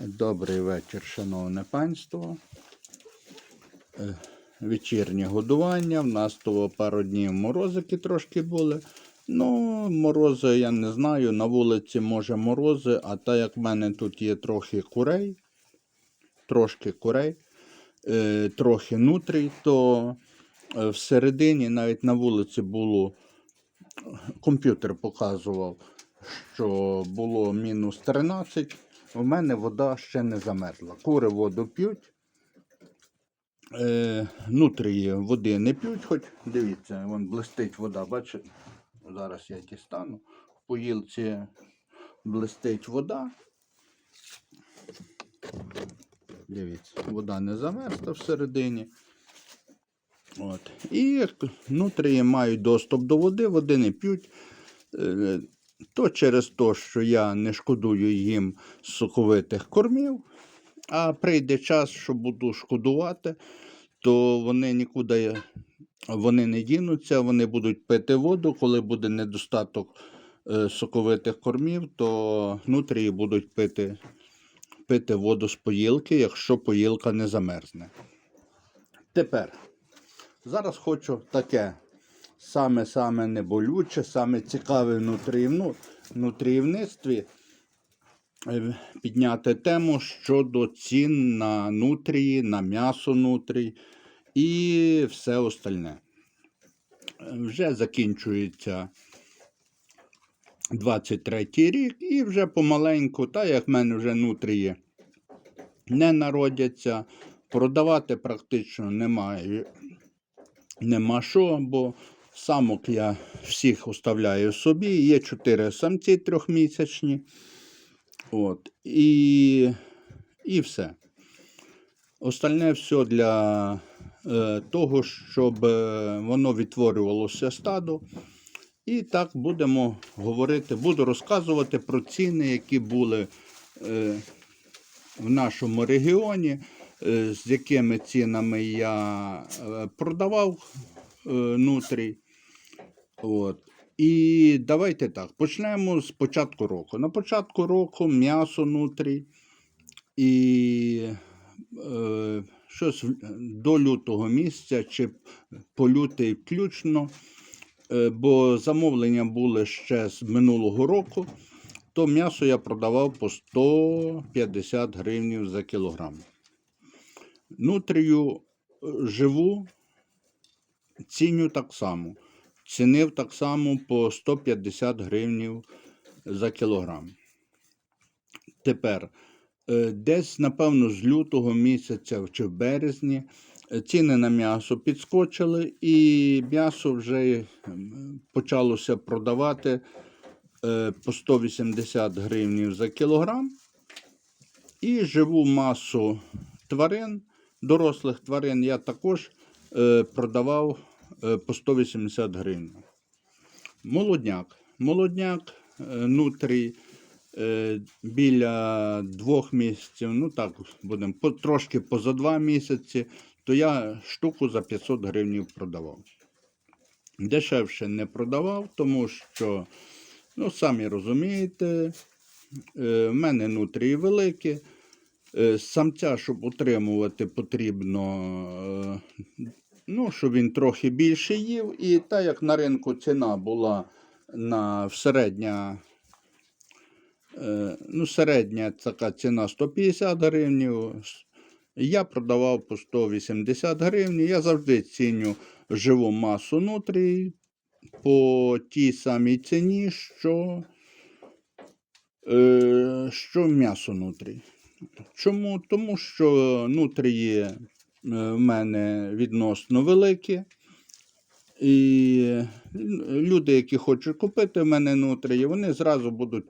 Добрий вечір, шановне панство. Е, Вечірнє годування. В нас того пару днів морозики трошки були. Ну, морози я не знаю. На вулиці може морози, а так як в мене тут є трохи курей, трошки курей, е, трохи нутрій, то е, всередині навіть на вулиці було комп'ютер показував, що було мінус 13. У мене вода ще не замерзла. Кури воду п'ють. Е, нутрії води не п'ють, хоч дивіться, вон блистить вода, бачите? Зараз я дістану. В поїлці блистить вода. Дивіться, вода не замерзла всередині. От. І нутрії мають доступ до води, води не п'ють. То через те, що я не шкодую їм соковитих кормів, а прийде час, що буду шкодувати, то вони нікуди вони не дінуться, вони будуть пити воду. Коли буде недостаток е, соковитих кормів, то нутрії будуть пити, пити воду з поїлки, якщо поїлка не замерзне. Тепер. Зараз хочу таке саме-саме неболюче, саме цікаве в нутріївну- нутріївництві е, підняти тему щодо цін на нутрії, на м'ясо нутрій і все остальне. Вже закінчується 23 рік, і вже помаленьку, та як в мене вже нутрії не народяться, продавати практично немає нема що, бо самок я всіх оставляю собі. Є чотири самці трьохмісячні. От, і, і все. Остальне все для е, того, щоб е, воно відтворювалося стадо. І так будемо говорити, буду розказувати про ціни, які були е, в нашому регіоні, е, з якими цінами я е, продавав е, нутрій. От. І давайте так, почнемо з початку року. На початку року м'ясо нутрій і е, щось до лютого місяця чи по лютий включно, е, бо замовлення були ще з минулого року, то м'ясо я продавав по 150 гривень за кілограм. Нутрію е, живу ціню так само. Цінив так само по 150 гривень за кілограм. Тепер, е, десь, напевно, з лютого місяця чи в березні е, ціни на м'ясо підскочили, і м'ясо вже ем, почалося продавати е, по 180 гривень за кілограм. І живу масу тварин, дорослих тварин я також е, продавав е, по 180 гривень. Молодняк. Молодняк е, нутрій е, біля двох місяців, ну так будемо трошки поза два місяці, то я штуку за 500 гривень продавав. Дешевше не продавав, тому що, ну, самі розумієте, е, в мене нутрії великі. Е, Самця, щоб утримувати, потрібно, е, ну, щоб він трохи більше їв. І так як на ринку ціна була на середня, е, ну, середня така ціна 150 гривень, я продавав по 180 гривень. Я завжди ціню живу масу нутрій по тій самій ціні, що, е, що м'ясо нутрій. Чому? Тому що нутрії в мене відносно великі. І люди, які хочуть купити в мене нутрії, вони зразу будуть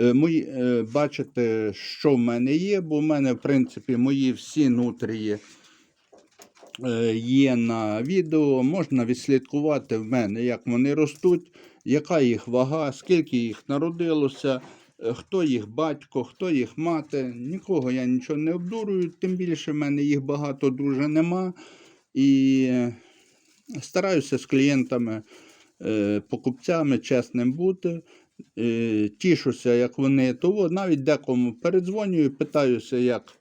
е, мої, е, бачити, що в мене є, бо в мене, в принципі, мої всі нутрії е, є на відео. Можна відслідкувати в мене, як вони ростуть, яка їх вага, скільки їх народилося, е, хто їх батько, хто їх мати. Нікого я нічого не обдурюю, тим більше в мене їх багато дуже нема. І е, стараюся з клієнтами, е, покупцями чесним бути. е, тішуся, як вони того. Навіть декому передзвонюю, питаюся, як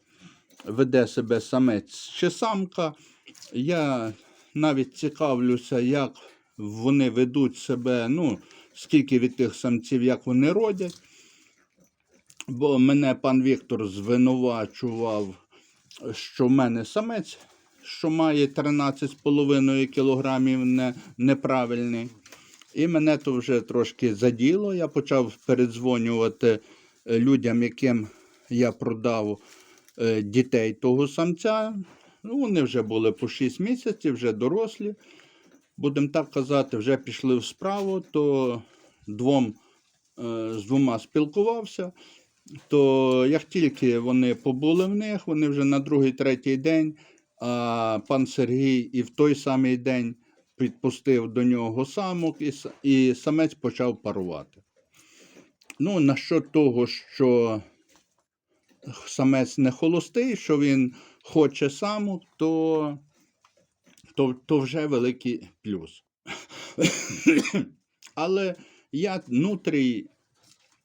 веде себе самець чи самка. Я навіть цікавлюся, як вони ведуть себе, ну, скільки від тих самців, як вони родять. Бо мене пан Віктор звинувачував, що в мене самець, що має 13,5 кілограмів не, неправильний. І мене то вже трошки заділо. Я почав передзвонювати е, людям, яким я продав е, дітей того самця. Ну, вони вже були по 6 місяців, вже дорослі. Будемо так казати, вже пішли в справу, то двом, е, з двома спілкувався. То як тільки вони побули в них, вони вже на другий, третій день, а пан Сергій і в той самий день підпустив до нього самок, і, самець почав парувати. Ну, на що того, що самець не холостий, що він хоче самок, то, то, то вже великий плюс. Але я нутрій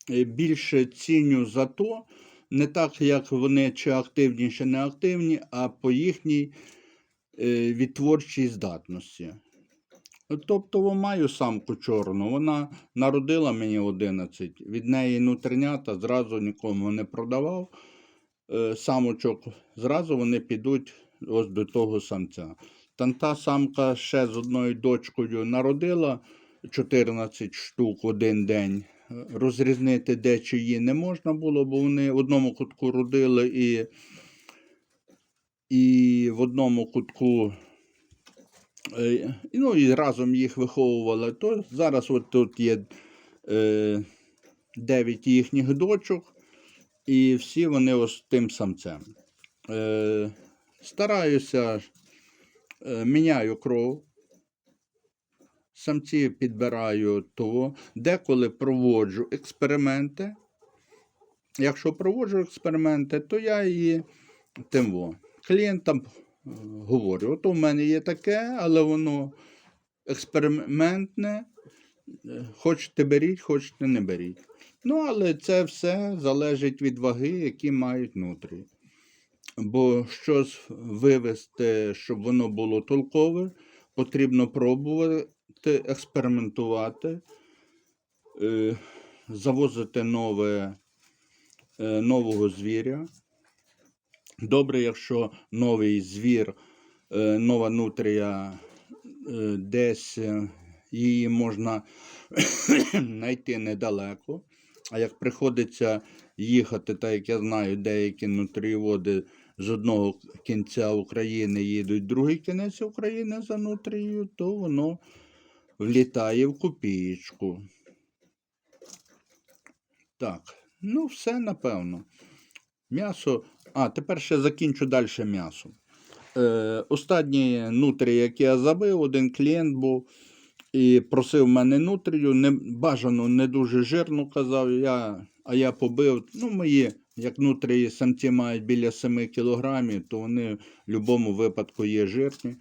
більше ціню за то, не так, як вони чи активні, чи не активні, а по їхній е, відтворчій здатності. Тобто маю самку чорну, вона народила мені 11, від неї нутринята зразу нікому не продавав. Е, Самочок зразу вони підуть ось до того самця. Та та самка ще з одною дочкою народила 14 штук один день. Розрізнити де чиї не можна було, бо вони в одному кутку родили і, і в одному кутку Е, Ну і разом їх виховували. То зараз от тут є е, 9 їхніх дочок, і всі вони ось тим самцем. Е, стараюся, е, міняю кров. Самці підбираю того, деколи проводжу експерименти. Якщо проводжу експерименти, то я і тим во, клієнтам е, говорю, от у мене є таке, але воно експериментне. Е, Хочете беріть, хочете не беріть. Ну, але це все залежить від ваги, які мають нутрі. Бо щось вивести, щоб воно було толкове, потрібно пробувати, експериментувати, е, завозити нове, е, нового звіря. Добре, якщо новий звір, е, нова нутрія, десь її можна знайти недалеко. А як приходиться їхати, так як я знаю, деякі нутрієводи з одного кінця України їдуть в другий кінець України за нутрією, то воно влітає в копієчку. Так, ну все напевно. М'ясо. А, тепер ще закінчу далі м'ясо. Е, останні нутрі, які я забив, один клієнт був і просив мене нутрію, не, бажано не дуже жирну, казав я, а я побив. Ну, мої, як нутрії самці мають біля 7 кілограмів, то вони в будь-якому випадку є жирні.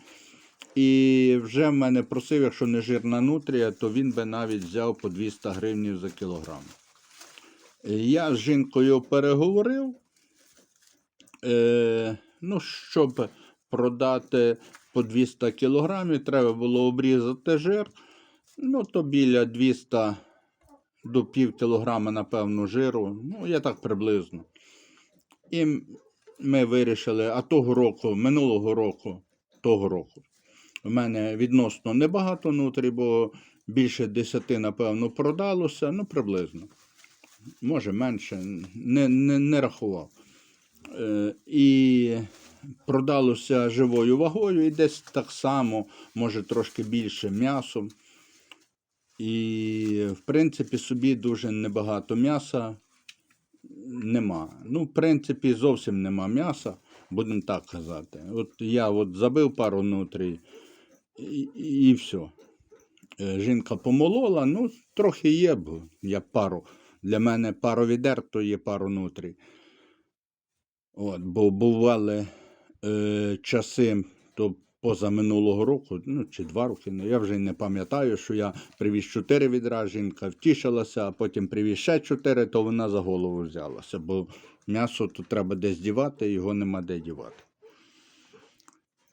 І вже в мене просив, якщо не жирна нутрія, то він би навіть взяв по 200 гривень за кілограм. Е, Я з жінкою переговорив. Е, ну, щоб продати по 200 кілограмів, треба було обрізати жир. Ну, то біля 200 до пів кілограма, напевно, жиру. Ну, я так приблизно. І ми вирішили, а того року, минулого року, того року, в мене відносно небагато нутрі, бо більше 10, напевно, продалося, ну, приблизно. Може, менше, не, не, не рахував. Е, і продалося живою вагою, і десь так само, може трошки більше м'ясом. І, в принципі, собі дуже небагато м'яса нема. Ну, в принципі, зовсім нема м'яса, будемо так казати. От я от забив пару нутрій і, і все. Е, Жінка помолола, ну, трохи є, бо я пару. Для мене пару відер, то є пару нутрій. От, бо бували е, часи, то поза минулого року, ну чи два роки, ну я вже не пам'ятаю, що я привіз чотири відра, жінка втішилася, а потім привіз ще чотири, то вона за голову взялася, бо м'ясо тут треба десь дівати, його нема де дівати.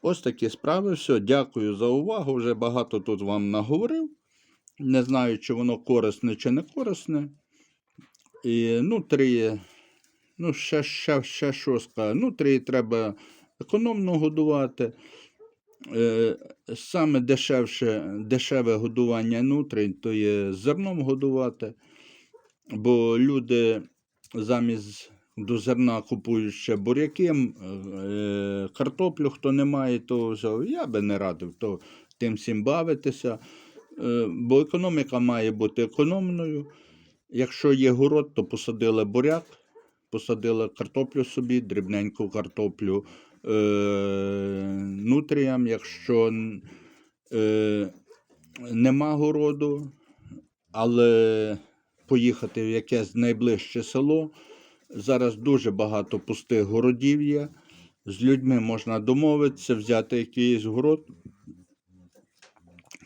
Ось такі справи. Все, дякую за увагу. Вже багато тут вам наговорив. Не знаю, чи воно корисне, чи не корисне. І нутрії, ну, ще, ще, ще що сказати. Нутрії треба економно годувати. Е, Саме дешевше, дешеве годування нутрій, то є зерном годувати. Бо люди замість до зерна купують ще буряки, е, картоплю, хто не має, то. Я би не радив то тим всім бавитися. Е, Бо економіка має бути економною. Якщо є город, то посадили буряк, посадили картоплю собі, дрібненьку картоплю е, нутріям. Якщо нема городу, але поїхати в якесь найближче село. Зараз дуже багато пустих городів є. З людьми можна домовитися, взяти якийсь город,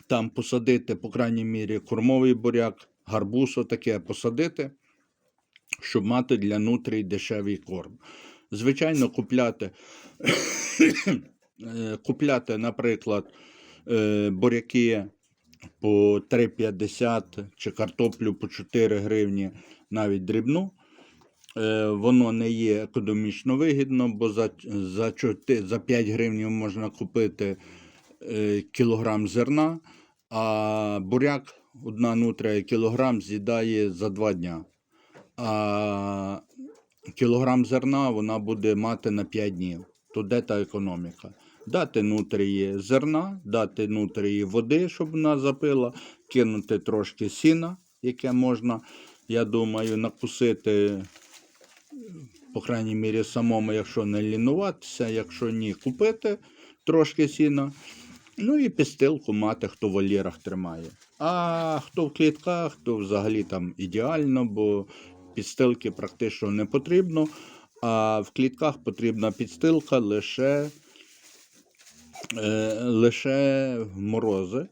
там посадити, по крайній мірі, кормовий буряк, гарбуз таке посадити, щоб мати для нутрій дешевий корм. Звичайно, купляти, купляти, наприклад, е, буряки по 3,50 чи картоплю по 4 гривні, навіть дрібну. Е, Воно не є економічно вигідно, бо за, за, чоти- за 5 гривень можна купити е, кілограм зерна, а буряк, одна нутря кілограм з'їдає за 2 дня. А кілограм зерна вона буде мати на 5 днів. То де та економіка? Дати нутрії зерна, дати нутрії води, щоб вона запила, кинути трошки сіна, яке можна, я думаю, накусити, по крайній мірі, самому, якщо не лінуватися, якщо ні, купити трошки сіна. Ну і підстилку мати, хто в вольєрах тримає. А хто в клітках, то взагалі там ідеально, бо підстилки практично не потрібно. А в клітках потрібна підстилка лише, е, лише в морози.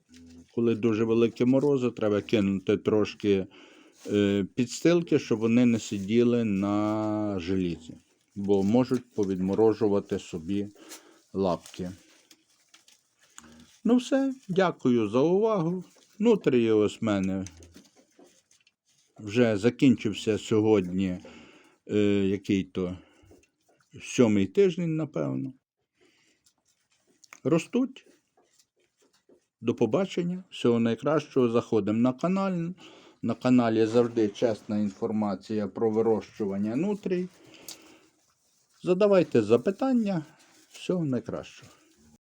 Коли дуже великі морози, треба кинути трошки підстилки, щоб вони не сиділи на желізі, бо можуть повідморожувати собі лапки. Ну, все, дякую за увагу. Нутрії ось в мене вже закінчився сьогодні е, який то сьомий тиждень, напевно. Ростуть. До побачення. Всього найкращого. Заходимо на канал. На каналі завжди чесна інформація про вирощування нутрій. Задавайте запитання. Всього найкращого.